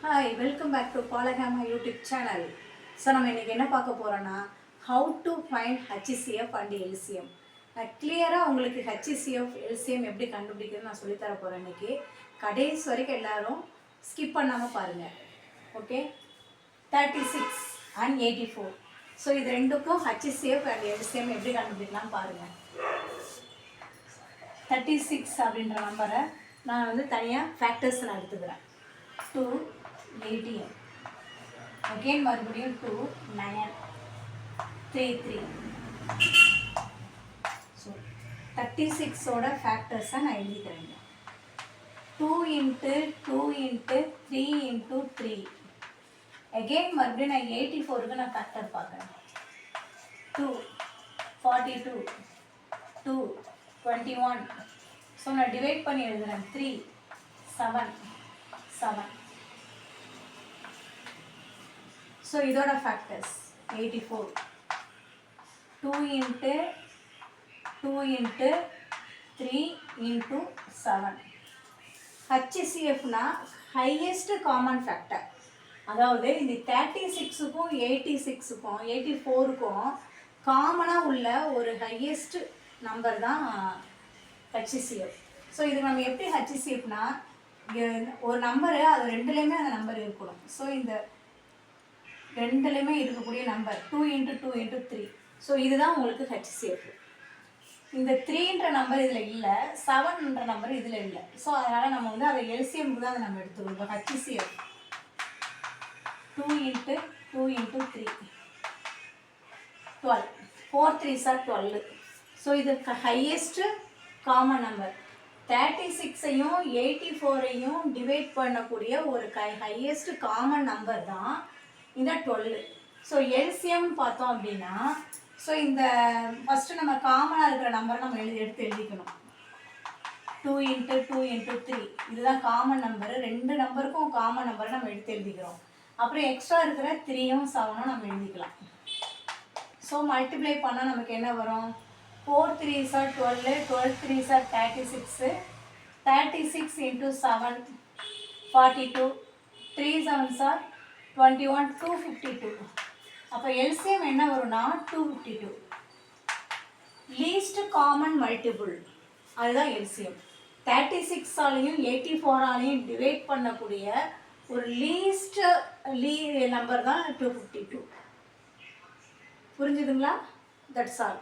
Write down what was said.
Hi welcome back to பாலகாமா YouTube channel so நம்ம இன்றைக்கி என்ன பார்க்க போகிறோன்னா how to find HCF and LCM நான் கிளியராக உங்களுக்கு ஹச்சிசிஎஃப் எல்சிஎம் எப்படி கண்டுபிடிக்கிறதுன்னு நான் சொல்லித்தர போகிறேன் இன்றைக்கி கடைசி வரைக்கும் எல்லோரும் ஸ்கிப் பண்ணாமல் பாருங்கள் okay thirty six and eighty four so இது ரெண்டுக்கும் ஹச்சிசிஎஃப் அண்ட் எல்சிஎம் எப்படி கண்டுபிடிக்கலாம் பாருங்கள் தேர்ட்டி சிக்ஸ் அப்படின்ற நம்பரை நான் வந்து தனியாக ஃபேக்டர்ஸ் நான் எடுத்துக்கிறேன். டூ ஏடிஎம் அகெயின் மறுபடியும் two nine three three so thirty சிக்ஸோட ஃபேக்டர்ஸை நான் எழுதிக்கிறேங்க two into two into three into three again மறுபடியும் நான் எயிட்டி ஃபோருக்கு நான் ஃபேக்டர் பார்க்குறேன் two forty two two twenty one so நான் டிவைட் பண்ணி எழுதுகிறேன் த்ரீ செவன் செவன் ஸோ இதோட factors eighty four two into two into three into seven ஹச்சிசிஎஃப்னா highest common factor அதாவது இந்த தேர்ட்டி சிக்ஸுக்கும் எயிட்டி சிக்ஸுக்கும் எயிட்டி ஃபோருக்கும் காமனாக உள்ள ஒரு ஹையஸ்ட் நம்பர் தான் ஹச்சிசிஎஃப் ஸோ இது நம்ம எப்படி ஹச்சிசிஎஃப்னா ஒரு நம்பரு அது ரெண்டுலேயுமே அந்த நம்பர் இருக்கணும். ஸோ இந்த ரெண்டுலேயுமே இருக்கக்கூடிய number two into two into three so இதுதான் உங்களுக்கு ஹச்சிசிஎஃப் இந்த த்ரீன்ற நம்பர் இதில் இல்லை செவன்ன்ற நம்பர் இதில் இல்லை. ஸோ அதனால் நம்ம வந்து அதை எல்சிஎம்க்கு தான் அதை நம்ம எடுத்துக்கணும். இப்போ HCF two into two into three twelve four three are twelve so இது ஹையஸ்ட்டு காமன் நம்பர் தேர்ட்டி சிக்ஸையும் எயிட்டி ஃபோரையும் டிவைட் பண்ணக்கூடிய ஒரு கை ஹையஸ்ட் காமன் நம்பர் தான் இந்த டுவெல் ஸோ எல்சிஎம் பார்த்தோம் அப்படின்னா ஸோ இந்த ஃபஸ்ட்டு நம்ம காமனாக இருக்கிற நம்பரை நம்ம எழுதி எடுத்து எழுதிக்கணும். Two into two into three இதுதான் காமன் நம்பரு ரெண்டு நம்பருக்கும் காமன் நம்பரை நம்ம எடுத்து எழுதிக்கிறோம். அப்புறம் எக்ஸ்ட்ரா இருக்கிற த்ரீயும் செவனும் நம்ம எழுதிக்கலாம். ஸோ மல்டிப்ளை பண்ணால் நமக்கு என்ன வரும்? Four three are twelve twelve three are thirty six thirty six into seven forty two three seven are twenty one two fifty two அப்போ எல்சிஎம் என்ன வரும்னா two fifty two least common multiple அதுதான் LCM thirty சிக்ஸாலையும் eighty ஃபோராலையும் divide பண்ணக்கூடிய ஒரு least லீ number தான் டூ ஃபிஃப்டி டூ புரிஞ்சுதுங்களா? That's all